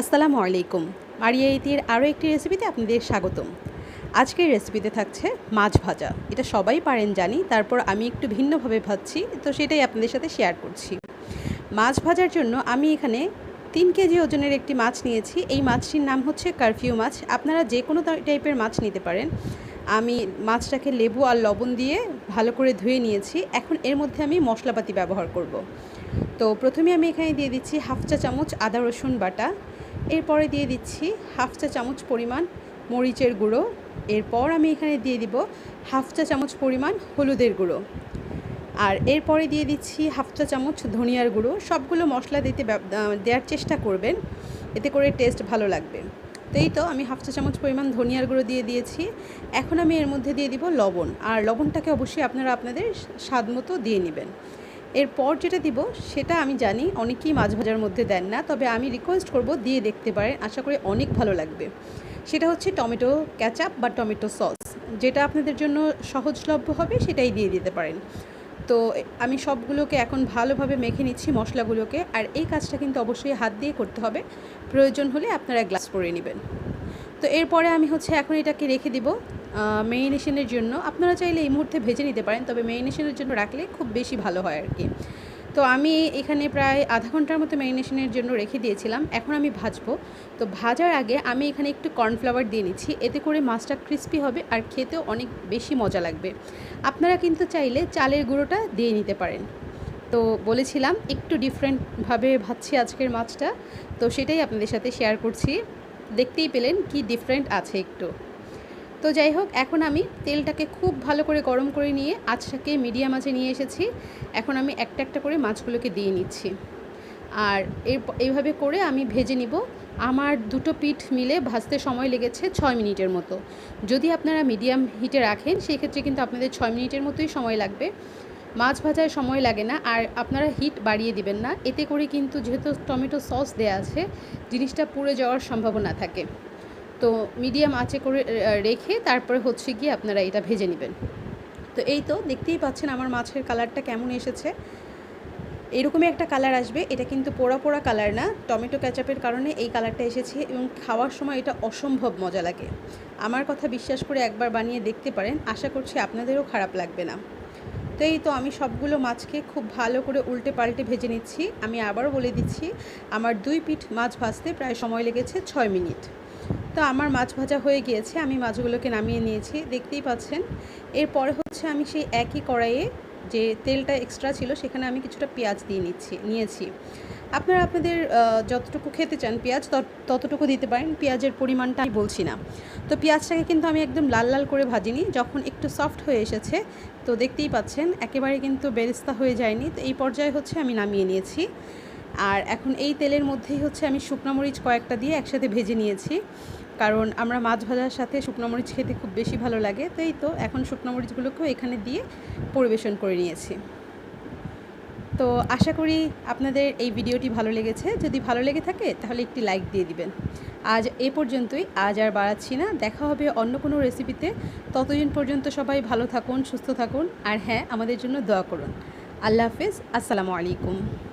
আসসালামু আলাইকুম। মারিয়া ইতির আরও একটি রেসিপিতে আপনাদের স্বাগতম। আজকের রেসিপিতে থাকছে মাছ ভাজা। এটা সবাই পারেন জানি, তারপর আমি একটু ভিন্নভাবে ভাজছি, তো সেটাই আপনাদের সাথে শেয়ার করছি। মাছ ভাজার জন্য আমি এখানে তিন কেজি ওজনের একটি মাছ নিয়েছি। এই মাছটির নাম হচ্ছে কারফিউ মাছ। আপনারা যে কোনো টাইপের মাছ নিতে পারেন। আমি মাছটাকে লেবু আর লবণ দিয়ে ভালো করে ধুয়ে নিয়েছি। এখন এর মধ্যে আমি মশলাপাতি ব্যবহার করব। তো প্রথমে আমি এখানে দিয়ে দিচ্ছি হাফ চা চামচ আদা রসুন বাটা এরপরে দিয়ে দিচ্ছি হাফ চা চামচ পরিমাণ মরিচের গুঁড়ো। এরপর আমি এখানে দিয়ে দিব হাফ চা চামচ পরিমাণ হলুদের গুঁড়ো। আর এরপরে দিয়ে দিচ্ছি হাফ চা চামচ ধনিয়ার গুঁড়ো। সবগুলো মশলা দিতে দেওয়ার চেষ্টা করবেন। এতে করে টেস্ট ভালো লাগবে। তো এই তো আমি হাফ চা চামচ পরিমাণ ধনিয়ার গুঁড়ো দিয়ে দিয়েছি। এখন আমি এর মধ্যে দিয়ে দিব লবণ। আর লবণটাকে অবশ্যই আপনারা আপনাদের স্বাদ মতো দিয়ে নেবেন। এরপর যেটা দিব, সেটা আমি জানি অনেকেই মাছ ভাজার মধ্যে দেন না, তবে আমি রিকোয়েস্ট করব দিয়ে দেখতে পারেন, আশা করি অনেক ভালো লাগবে। সেটা হচ্ছে টমেটো ক্যাচাপ বা টমেটো সস যেটা আপনাদের জন্য সহজলভ্য হবে, সেটাই দিয়ে দিতে পারেন। তো আমি সবগুলোকে এখন ভালোভাবে মেখে নিচ্ছি মশলাগুলোকে, আর এই কাজটা কিন্তু অবশ্যই হাত দিয়ে করতে হবে, প্রয়োজন হলে আপনারা গ্লাস করে নেবেন। তো এরপরে আমি হচ্ছে এখন এটাকে রেখে দিব মেরিনেশনের জন্য। আপনারা চাইলে এই মুহূর্তে ভেজে নিতে পারেন, তবে মেরিনেশনের জন্য রাখলে খুব বেশি ভালো হয় আর কি। তো আমি এখানে প্রায় আধা ঘণ্টার মতো ম্যারিনেশনের জন্য রেখে দিয়েছিলাম। এখন আমি ভাজবো। তো ভাজার আগে আমি এখানে একটু কর্নফ্লাওয়ার দিয়ে নিচ্ছি। এতে করে মাছটা ক্রিস্পি হবে আর খেতেও অনেক বেশি মজা লাগবে। আপনারা কিন্তু চাইলে চালের গুঁড়োটা দিয়ে নিতে পারেন। তো বলেছিলাম, একটু ডিফারেন্টভাবে ভাজছি আজকের মাছটা। তো সেটাই আপনাদের সাথে শেয়ার করছি। দেখতেই পেলেন কি ডিফারেন্ট আছে একটু। তো যাই হোক, এখন আমি তেলটাকে খুব ভালো করে গরম করে নিয়ে আঁচটাকে মিডিয়াম আঁচে নিয়ে এসেছি। এখন আমি একটা একটা করে মাছগুলোকে দিয়ে নিচ্ছি। আর এইভাবে করে আমি ভেজে নিব। আমার দুটো পিঠ মিলে ভাজতে সময় লেগেছে ছয় মিনিটের মতো। যদি আপনারা মিডিয়াম হিটে রাখেন, সেই ক্ষেত্রে কিন্তু আপনাদের ছয় মিনিটের মতোই সময় লাগবে। মাছ ভাজায় সময় লাগে না, আর আপনারা হিট বাড়িয়ে দিবেন না। এতে করে কিন্তু যেহেতু টমেটো সস দেওয়া আছে, জিনিসটা পুড়ে যাওয়ার সম্ভাবনা থাকে। তো মিডিয়াম আঁচে করে রেখে তারপরে হচ্ছে গিয়ে আপনারা এটা ভেজে নেবেন। তো এই তো দেখতেই পাচ্ছেন আমার মাছের কালারটা কেমন এসেছে। এরকমই একটা কালার আসবে, এটা কিন্তু পোড়া পোড়া কালার না, টমেটো ক্যাচাপের কারণে এই কালারটা এসেছে এবং খাওয়ার সময় এটা অসম্ভব মজা লাগে। আমার কথা বিশ্বাস করে একবার বানিয়ে দেখতে পারেন, আশা করছি আপনাদেরও খারাপ লাগবে না। তো এই তো আমি সবগুলো মাছকে খুব ভালো করে উল্টে পাল্টে ভেজে নিচ্ছি। আমি আবারও বলে দিচ্ছি, আমার দুই পিঠ মাছ ভাজতে প্রায় সময় লেগেছে ছয় মিনিট। তো আমার মাছ ভাজা হয়ে গিয়েছে, আমি মাছগুলোকে নামিয়ে নিয়েছি। দেখতেই পাচ্ছেন, এরপরে হচ্ছে আমি সেই একই কড়াইয়ে যে তেলটা এক্সট্রা ছিল, সেখানে আমি কিছুটা পেঁয়াজ দিয়ে নিচ্ছি, নিয়েছি। আপনারা আপনাদের যতটুকু খেতে চান পেঁয়াজ ততটুকু দিতে পারেন, পেঁয়াজের পরিমাণটা আমি বলছি না। তো পেঁয়াজটাকে কিন্তু আমি একদম লাল লাল করে ভাজিনি, যখন একটু সফট হয়ে এসেছে, তো দেখতেই পাচ্ছেন, একেবারে কিন্তু বেরেস্তা হয়ে যায়নি, তো এই পর্যায়ে হচ্ছে আমি নামিয়ে নিয়েছি। আর এখন এই তেলের মধ্যেই হচ্ছে আমি শুকনো মরিচ কয়েকটা দিয়ে একসাথে ভেজে নিয়েছি। কারণ আমরা মাছ ভাজার সাথে শুকনো মরিচ খেতে খুব বেশি ভালো লাগে। তো এই তো এখন শুকনো মরিচগুলোকেও এখানে দিয়ে পরিবেশন করে নিয়েছি। তো আশা করি আপনাদের এই ভিডিওটি ভালো লেগেছে। যদি ভালো লেগে থাকে তাহলে একটি লাইক দিয়ে দিবেন। আজ এ পর্যন্তই। আজ আর বাড়াচ্ছি না। দেখা হবে অন্য কোনো রেসিপিতে। ততদিন পর্যন্ত সবাই ভালো থাকুন, সুস্থ থাকুন। আর হ্যাঁ আমাদের জন্য দোয়া করুন। আল্লাহ হাফিজ। আসসালামু আলাইকুম।